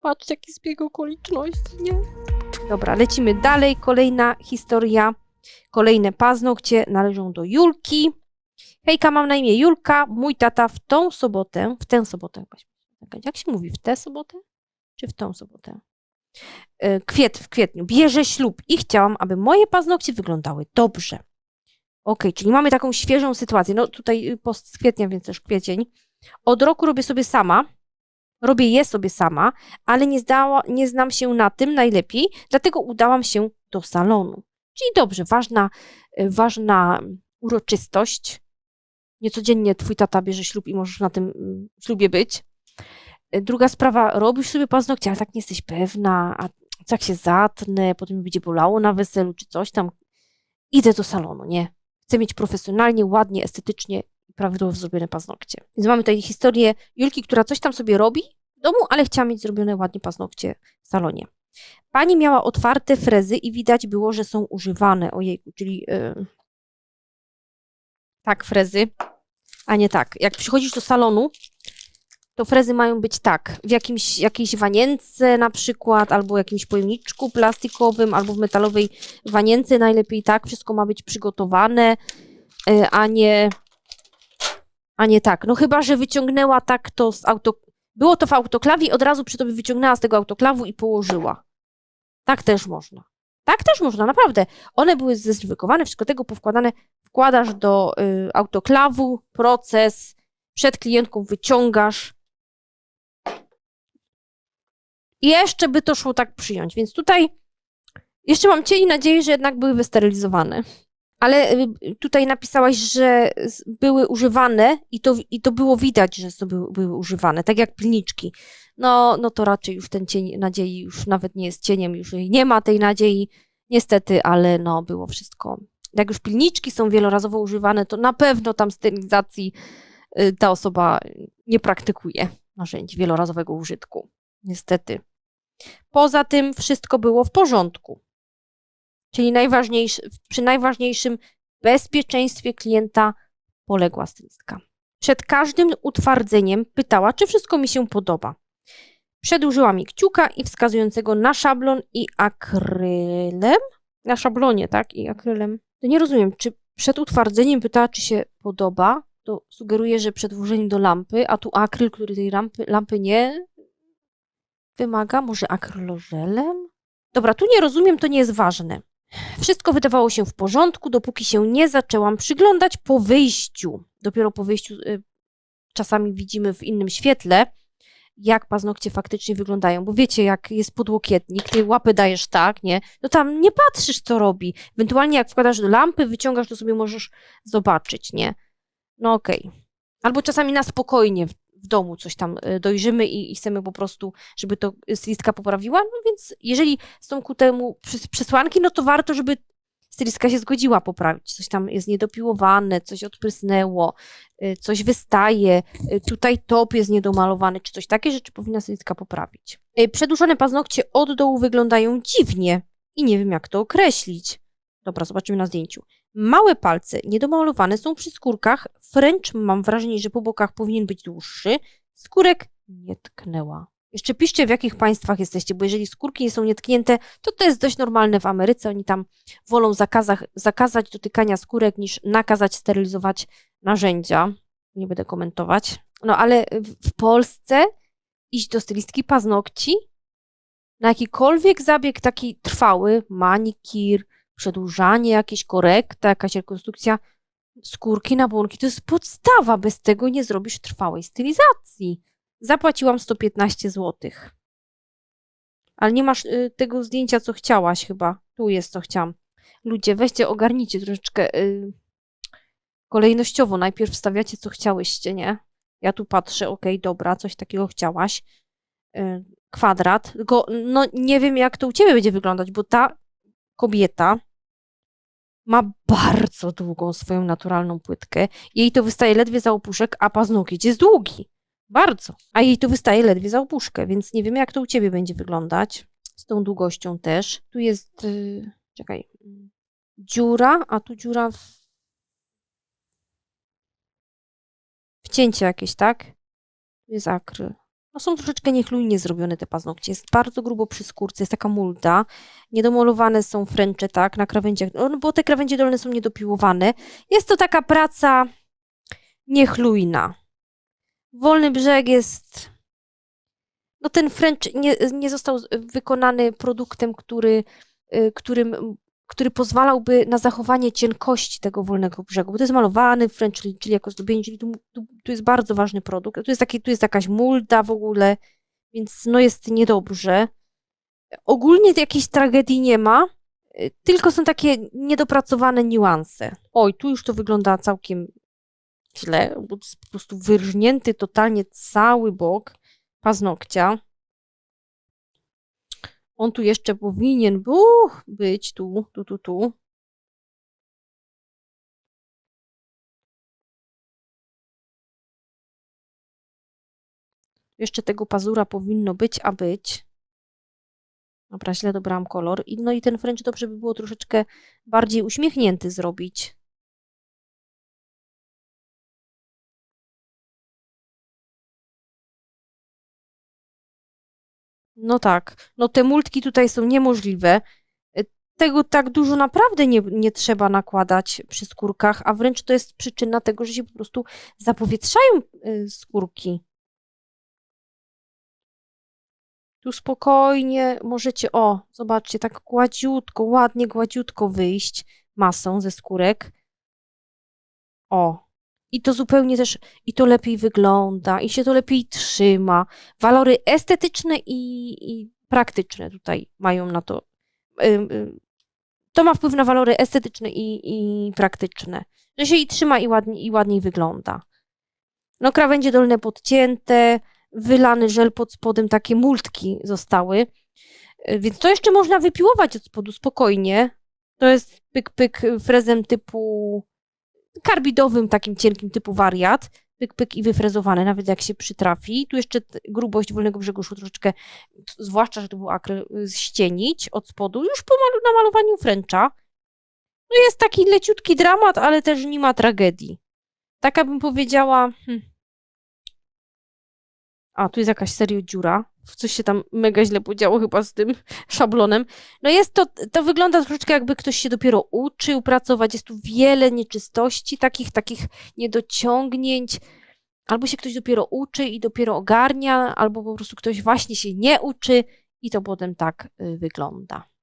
Patrzcie, jaki zbieg okoliczności, nie? Dobra, lecimy dalej. Kolejna historia. Kolejne paznokcie należą do Julki. Hejka, mam na imię Julka. Mój tata w tą sobotę, w tę sobotę, jak się mówi, w tę sobotę? Czy w tą sobotę? E, Kwiet, w kwietniu bierze ślub i chciałam, aby moje paznokcie wyglądały dobrze. Okej, czyli mamy taką świeżą sytuację. No tutaj post kwietnia, więc też kwiecień. Od roku robię sobie sama. Robię je sobie sama, ale nie, zdała, nie znam się na tym najlepiej, dlatego udałam się do salonu. Czyli dobrze, ważna, y, ważna uroczystość. Niecodziennie twój tata bierze ślub i możesz na tym mm, ślubie być. Y, Druga sprawa, robisz sobie paznokcie, ale tak nie jesteś pewna, a jak się zatnę, potem mi będzie bolało na weselu czy coś tam. Idę do salonu, nie? Chcę mieć profesjonalnie, ładnie, estetycznie prawidłowo zrobione paznokcie. Więc mamy tutaj historię Julki, która coś tam sobie robi w domu, ale chciała mieć zrobione ładnie paznokcie w salonie. Pani miała otwarte frezy i widać było, że są używane. Ojejku, czyli yy, tak frezy, a nie tak. Jak przychodzisz do salonu, to frezy mają być tak, w jakimś, jakiejś wanience na przykład, albo jakimś pojemniczku plastikowym, albo w metalowej wanience najlepiej tak, wszystko ma być przygotowane, y, a nie, a nie tak. No chyba, że wyciągnęła tak to z auto... Było to w autoklawie i od razu przy tobie wyciągnęła z tego autoklawu i położyła. Tak też można. Tak też można, naprawdę. One były zdezynfekowane, wszystko tego powkładane, wkładasz do y, autoklawu, proces, przed klientką wyciągasz, i jeszcze by to szło tak przyjąć. Więc tutaj jeszcze mam cień nadzieję, że jednak były wysterylizowane. Ale y, tutaj napisałaś, że były używane i to, i to było widać, że to były, były używane, tak jak pilniczki. No, no to raczej już ten cień nadziei już nawet nie jest cieniem, już nie ma tej nadziei, niestety, ale no było wszystko. Jak już pilniczki są wielorazowo używane, to na pewno tam sterylizacji y, ta osoba nie praktykuje narzędzi wielorazowego użytku. Niestety. Poza tym wszystko było w porządku. Czyli przy najważniejszym bezpieczeństwie klienta poległa stylistka. Przed każdym utwardzeniem pytała, czy wszystko mi się podoba. Przedłużyła mi kciuka i wskazującego na szablon i akrylem. Na szablonie, tak? I akrylem. To nie rozumiem, czy przed utwardzeniem pytała, czy się podoba. To sugeruje, że przed włożeniem do lampy, a tu akryl, który tej lampy, lampy nie wymaga. Może akrylożelem? Dobra, tu nie rozumiem, to nie jest ważne. Wszystko wydawało się w porządku, dopóki się nie zaczęłam przyglądać po wyjściu. Dopiero po wyjściu y, czasami widzimy w innym świetle, jak paznokcie faktycznie wyglądają. Bo wiecie, jak jest podłokietnik, ty łapy dajesz tak, nie? No tam nie patrzysz, co robi. Ewentualnie jak wkładasz do lampy, wyciągasz, to sobie możesz zobaczyć, nie? No okej. Albo czasami na spokojnie w, domu coś tam y, dojrzymy i, i chcemy po prostu, żeby to stylistka poprawiła. No więc jeżeli są ku temu przesłanki, no to warto, żeby stylistka się zgodziła poprawić. Coś tam jest niedopiłowane, coś odprysnęło, y, coś wystaje, y, tutaj top jest niedomalowany, czy coś takie rzeczy powinna stylistka poprawić. Przedłużone paznokcie od dołu wyglądają dziwnie i nie wiem jak to określić. Dobra, zobaczymy na zdjęciu. Małe palce niedomalowane są przy skórkach, wręcz mam wrażenie, że po bokach powinien być dłuższy. Skórek nie tknęła. Jeszcze piszcie, w jakich państwach jesteście, bo jeżeli skórki nie są nietknięte, to to jest dość normalne w Ameryce. Oni tam wolą zakazach, zakazać dotykania skórek niż nakazać sterylizować narzędzia. Nie będę komentować. No ale w Polsce iść do stylistki paznokci na jakikolwiek zabieg taki trwały, manikir, przedłużanie, jakieś korekta, jakaś rekonstrukcja skórki na błonki, to jest podstawa. Bez tego nie zrobisz trwałej stylizacji. Zapłaciłam 115 zł. Ale nie masz y, tego zdjęcia, co chciałaś chyba. Tu jest, co chciałam. Ludzie, weźcie, ogarnijcie troszeczkę y, kolejnościowo. Najpierw wstawiacie, co chciałyście, nie? Ja tu patrzę, okej, dobra, coś takiego chciałaś. Y, kwadrat. Tylko, no nie wiem, jak to u ciebie będzie wyglądać, bo ta kobieta ma bardzo długą swoją naturalną płytkę. Jej to wystaje ledwie za opuszek, a paznokieć jest długi. Bardzo. A jej to wystaje ledwie za opuszkę, więc nie wiem, jak to u ciebie będzie wyglądać. Z tą długością też. Tu jest, yy, czekaj, dziura, a tu dziura w... Wcięcie jakieś, tak? Tu jest akryl. No są troszeczkę niechlujnie zrobione te paznokcie. Jest bardzo grubo przy skórce, jest taka mulda. Niedomalowane są fręcze, tak, na krawędziach, no, bo te krawędzie dolne są niedopiłowane. Jest to taka praca niechlujna. Wolny brzeg jest... No ten fręcz nie, nie został wykonany produktem, który, y, którym, który pozwalałby na zachowanie cienkości tego wolnego brzegu, bo to jest malowany fręcz, czyli, czyli jako zdobienie, czyli tu, tu, jest bardzo ważny produkt. Tu jest, taki, tu jest jakaś mulda w ogóle, więc no jest niedobrze. Ogólnie jakiejś tragedii nie ma, y, tylko są takie niedopracowane niuanse. Oj, tu już to wygląda całkiem źle, bo to jest po prostu wyrżnięty totalnie cały bok paznokcia. On tu jeszcze powinien być, tu, tu, tu, tu. Jeszcze tego pazura powinno być, a być. Dobra, źle dobrałam kolor. I, no i ten French dobrze by było troszeczkę bardziej uśmiechnięty zrobić. No tak. No te multki tutaj są niemożliwe. Y, Tego tak dużo naprawdę nie, nie trzeba nakładać przy skórkach, a wręcz to jest przyczyna tego, że się po prostu zapowietrzają y, skórki. Tu spokojnie możecie, o, zobaczcie, tak gładziutko, ładnie, gładziutko wyjść masą ze skórek. O. I to zupełnie też, i to lepiej wygląda, i się to lepiej trzyma. Walory estetyczne i, i praktyczne tutaj mają na to. To ma wpływ na walory estetyczne i, i praktyczne. Że się i trzyma i ładniej, i ładniej wygląda. No, krawędzie dolne podcięte, wylany żel pod spodem, takie multki zostały. Y, Więc to jeszcze można wypiłować od spodu spokojnie. To jest pyk, pyk frezem typu karbidowym, takim cienkim typu wariat. Pyk, pyk i wyfrezowane, nawet jak się przytrafi. Tu jeszcze grubość wolnego brzegu szło troszeczkę, zwłaszcza, że to był akryl, y, ścienić od spodu, już po malu- namalowaniu fręcza. No jest taki leciutki dramat, ale też nie ma tragedii. Taka bym powiedziała, hmm, a, tu jest jakaś serio dziura. Coś się tam mega źle podziało chyba z tym szablonem. No jest to, to wygląda troszeczkę jakby ktoś się dopiero uczył pracować. Jest tu wiele nieczystości, takich, takich niedociągnięć. Albo się ktoś dopiero uczy i dopiero ogarnia, albo po prostu ktoś właśnie się nie uczy i to potem tak y, wygląda.